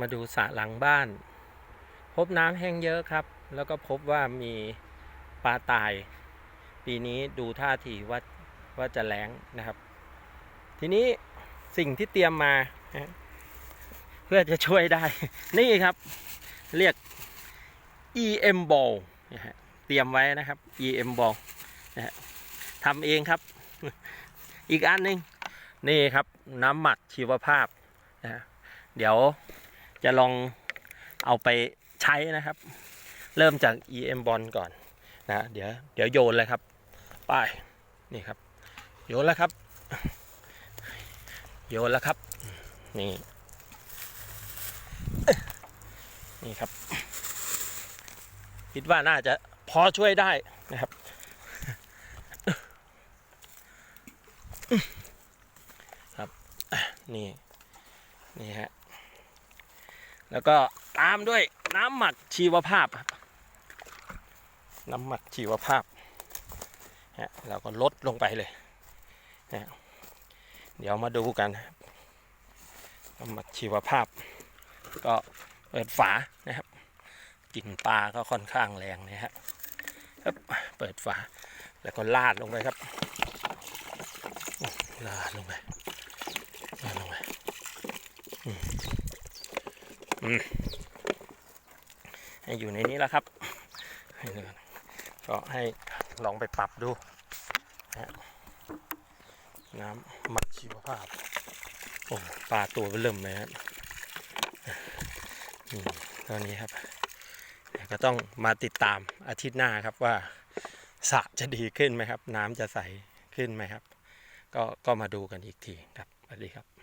มาดูสระหลังบ้าน พบน้ำแห้งเยอะครับ แล้วก็พบว่ามีปลาตาย ปีนี้ดูท่าทีว่าว่าจะแล้งนะครับ ทีนี้สิ่งที่เตรียมมาเพื่อจะช่วยได้ นี่ครับ เรียก EM ball นะฮะเตรียมไว้นะครับ EM ball นะฮะทำเองครับ อีกอันหนึ่งนี่ครับน้ำหมักชีวภาพนะเดี๋ยว จะลองเอาไปใช้นะครับ เริ่มจาก EM ball ก่อนนะเดี๋ยวเดี๋ยวโยนเลยครับไปนี่ครับ โยนแล้วครับ โยนแล้วครับ นี่ นี่ครับ คิดว่าน่าจะพอช่วยได้นะครับ ครับ นี่ นี่ฮะ แล้วก็ตามด้วยน้ำหมักชีวภาพครับน้ำหมักชีวภาพฮะเราก็ลดลงไปเลยนะเดี๋ยวมาดูกันน้ำหมักชีวภาพ ก็เปิดฝานะครับกลิ่นปลาก็ค่อนข้างแรงนะฮะครับเปิดฝาแล้วก็ลาดลงไปครับลาดลงไปลาดลงไปอืม ให้อยู่ในนี้แล้วครับก็ให้ลองไปปรับดูนะน้ำมักชีวภาพ โอ้ปลาตัวเริ่มเลยครับตอนนี้ครับ ก็ต้องมาติดตามอาทิตย์หน้าครับว่าสระจะดีขึ้นไหมครับ น้ำจะใสขึ้นไหมครับ ก็ก็มาดูกันอีกทีครับสวัสดีครับ